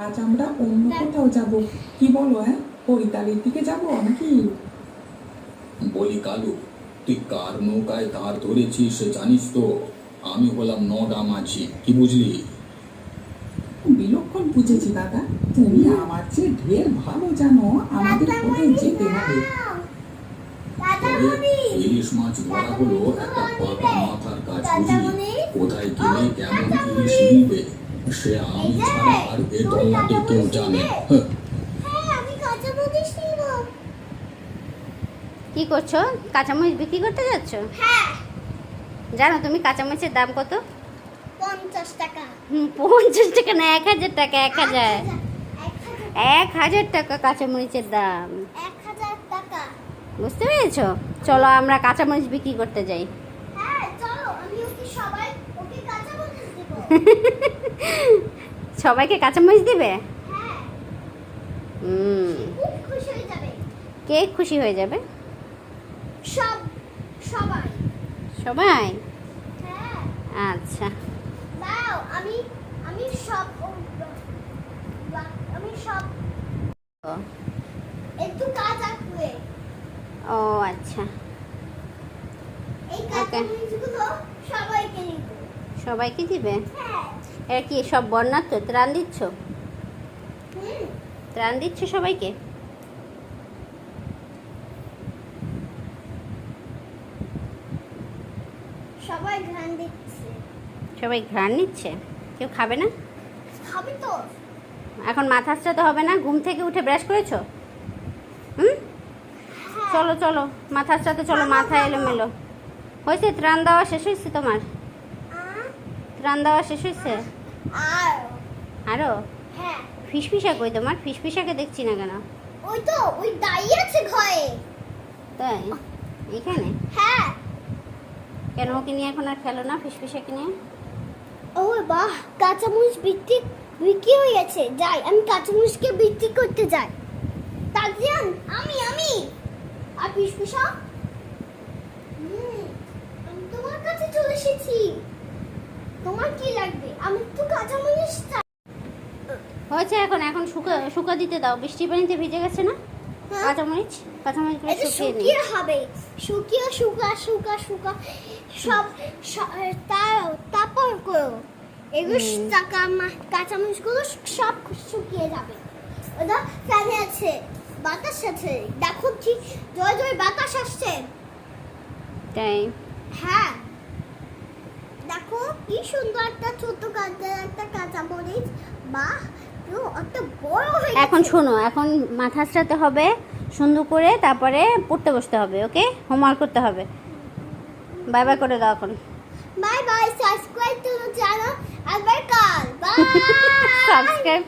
আজ আমরা অন্য কোথাও যাব। কি বলো হ্যাঁ? হরিতালির দিকে যাব নাকি? বলি কালু তুই কার নৌকায় ধার ধরেছিস জানিস তো? আমি হলাম নডা মাঝি কি বুঝলি? বিলক্ষণ বুঝেছি দাদা তুমি আমার চেয়ে ঢের ভালো জানো আমাদের কোথায় যেতে হবে। ইলিশ মাছ ধরা হলো একটা পাকা মাথার কাজ বুঝলি? কোথায় গেলে কেমন ইলিশ মিলবে সে আমি ছাড়া আর এ কেউ জানে হ্যাঁ, কি করছ? কাঁচামরিচ বিক্রি করতে যাচ্ছ? জানো তুমি কাঁচামরিচের দাম কত? পঞ্চাশ টাকা। হুম, পঞ্চাশ টাকা না এক হাজার টাকা এক হাজার। এক হাজার। টাকা কাঁচামরিচের দাম। বুঝতে পেরেছ? চলো আমরা কাঁচামরিচ বিক্রি করতে যাই। হ্যাঁ চলো আমি ওকে সবাই ওকে কাঁচা বলতে দেবো। সবাইকে কাঁচামরিচ দিবে? হ্যাঁ। কে খুশি হয়ে যাবে? সব সবাই। হ্যাঁ। আচ্ছা। আমি আমি সব আমি সব ও, একটু কাঁচা ও আচ্ছা। এই সবাইকে দিব। সবাইকে দিবে? হ্যাঁ এরা কি সব বন্যার তো ত্রাণ দিচ্ছ? ত্রাণ দিচ্ছ সবাইকে? সবাই ঘ্রাণ দিচ্ছে। সবাই ঘ্রাণ নিচ্ছে? কেউ খাবে না? খাবি তো। এখন মাথা তো হবে না? ঘুম থেকে উঠে ব্রাশ করেছ? হুম? চলো চলো। মাথা তো চলো মাথা এলোমেলো। হয়েছে? ত্রাণ দেওয়া শেষ হয়েছে তোমার? ত্রাণ দেওয়া শেষ হয়েছে? আর? হ্যাঁ। ফিস ফিসা কই তোমার? ফিস ফিসাকে দেখছি না কেন? ওই তো ওই দাঁড়িয়ে আছে ঘরে। তাই? এখানে? হ্যাঁ। কেন ওকে নিয়ে এখন আর খেলো না ফিস ফিসাকে নিয়ে? ও বাহ কাঁচামরিচ বিক্রি বিক্রি হয়ে গেছে। যাই আমি কাঁচামরিচকে বিক্রি করতে যাই। তাজিয়ান আমি আমি। আর পিসপিসা আমি তোমার কাছে চলে এসেছি। তোমার কি লাগবে? আমি তো কাঁচামরিচ চাই হয়েছে এখন এখন শুকা শুকা দিতে দাও। বৃষ্টি পানিতে ভিজে গেছে না? হ্যাঁ। কাঁচামরিচ? কাঁচামরিচগুলো এটা শুকিয়ে নিই শুকিয়ে হবে। শুকিয়ে শুকা শুকা শুকা। সব তারপর করো। এগুলো কাঁচামরিচগুলো সব শুকিয়ে যাবে। ওটা ফ্যানে আছে বাতাস আছে। দেখো ঠিক জয় জয় বাতাস আসছে। তাই? হ্যাঁ। দেখো কি সুন্দর একটা ছোট কাঁচা একটা বাহ একটা বড় হয়ে এখন শোনো এখন মাথা আঁচড়াতে হবে সুন্দর করে তারপরে পড়তে বসতে হবে ওকে? হোমওয়ার্ক করতে হবে। বাই বাই করে দাও এখন। Bye bye subscribe to channel আবার কাল বাই সাবস্ক্রাইব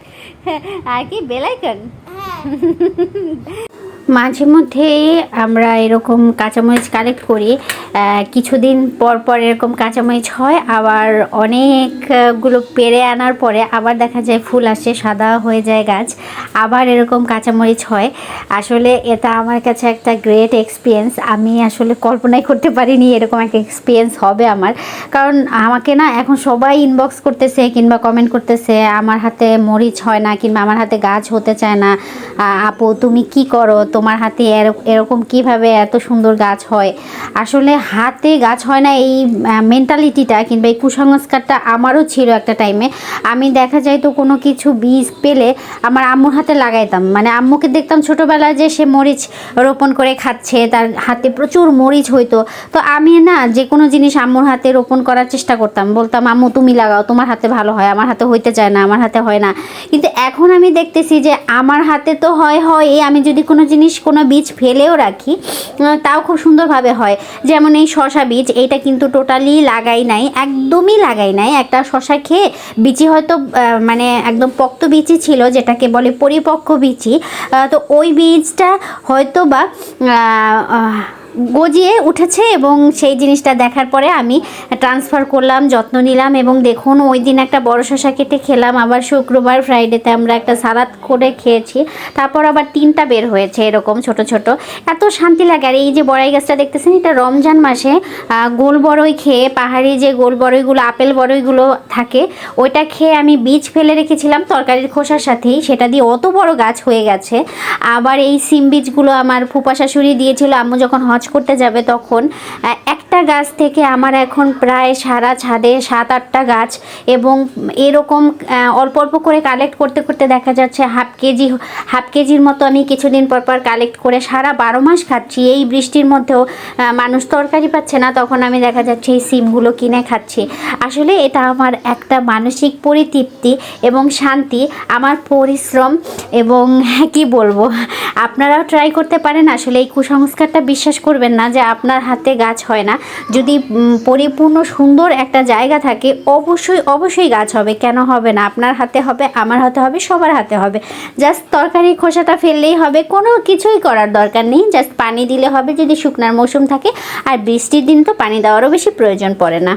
আর কি বেলাইকন হ্যাঁ। মাঝে মধ্যে আমরা এরকম কাঁচামরিচ কালেক্ট করি। কিছুদিন পর পর এরকম কাঁচামরিচ হয়, আবার অনেকগুলো পেরে আনার পরে আবার দেখা যায় ফুল আসে, সাদা হয়ে যায় গাছ, আবার এরকম কাঁচামরিচ হয়। আসলে এটা আমার কাছে একটা গ্রেট এক্সপিরিয়েন্স আমি আসলে কল্পনাই করতে পারিনি এরকম একটা এক্সপিরিয়েন্স হবে আমার। কারণ আমাকে না এখন সবাই ইনবক্স করতেছে কিংবা কমেন্ট করতেছে, আমার হাতে মরিচ হয় না কিংবা আমার হাতে গাছ হতে চায় না। আপু, তুমি কি করো? তোমার হাতে এর- এরকম কীভাবে এত সুন্দর গাছ হয়? আসলে হাতে গাছ হয় না, এই মেন্টালিটিটা কিংবা এই কুসংস্কারটা আমারও ছিল একটা টাইমে আমি দেখা যায় তো কোনো কিছু বীজ পেলে আমার আম্মুর হাতে লাগাইতাম। মানে আম্মুকে দেখতাম ছোটোবেলায় যে সে মরিচ রোপণ করে খাচ্ছে, তার হাতে প্রচুর মরিচ হইতো। তো আমি না যে কোনো জিনিস আম্মুর হাতে রোপণ করার চেষ্টা করতাম। বলতাম, আম্মু, তুমি লাগাও, তোমার হাতে ভালো হয়, আমার হাতে হইতে চায় না, আমার হাতে হয় না। কিন্তু এখন আমি দেখতেছি যে আমার হাতে তো হয় হয় আমি যদি কোনো জিনিস কোনো বীজ ফেলেও রাখি তাও খুব সুন্দরভাবে হয়। যেমন এই শশা বীজ, এইটা কিন্তু টোটালি লাগাই নাই, একদমই লাগাই নাই। একটা শশা খেয়ে বিচি হয়তো মানে একদম পক্ত বিচি ছিল, যেটাকে বলে পরিপক্ক বিচি। তো ওই বীজটা হয়তো বা গজিয়ে উঠেছে এবং সেই জিনিসটা দেখার পরে আমি ট্রান্সফার করলাম, যত্ন নিলাম এবং দেখুন ওই দিন একটা বড় শশা কেটে খেলাম। আবার শুক্রবার ফ্রাইডেতে আমরা একটা সালাদ করে খেয়েছি। তারপর আবার তিনটা বের হয়েছে এরকম ছোট ছোট। এত শান্তি লাগে। আর এই যে বড়াই গাছটা দেখতেছেন, এটা রমজান মাসে গোল বড়ই খেয়ে পাহাড়ি যে গোল বড়ইগুলো, আপেল বড়ইগুলো থাকে, ওইটা খেয়ে আমি বীজ ফেলে রেখেছিলাম তরকারির খোসার সাথেই। সেটা দিয়ে অত বড় গাছ হয়ে গেছে। আবার এই সিম বীজগুলো আমার ফুপা শাশুড়ি দিয়েছিল, আম্মু যখন হজ করতে যাবে তখন। একটা গাছ থেকে আমার এখন প্রায় সারা ছাদে সাত আটটা গাছ এবং এরকম অল্প অল্প করে কালেক্ট করতে করতে দেখা যাচ্ছে হাফ কেজি, হাফ কেজির মতো আমি কিছুদিন পর পর কালেক্ট করে সারা বারো মাস খাচ্ছি। এই বৃষ্টির মধ্যেও মানুষ তরকারি পাচ্ছে না, তখন আমি দেখা যাচ্ছে এই সিমগুলো কিনে খাচ্ছি। আসলে এটা আমার একটা মানসিক পরিতৃপ্তি এবং শান্তি, আমার পরিশ্রম এবং কি বলব, আপনারাও ট্রাই করতে পারেন। আসলে এই কুসংস্কারটা বিশ্বাস করবেন না যে আপনার হাতে গাছ হয় না। যদি পরিপূর্ণ সুন্দর একটা জায়গা থাকে, অবশ্যই অবশ্যই গাছ হবে। কেন হবে না? আপনার হাতে হবে, আমার হাতে হবে, সবার হাতে হবে। জাস্ট তরকারি খোসাটা ফেললেই হবে, কোনো কিছুই করার দরকার নেই। জাস্ট পানি দিলে হবে যদি শুকনার মৌসুম থাকে, আর বৃষ্টির দিন তো পানি দেওয়ারও বেশি প্রয়োজন পড়ে না।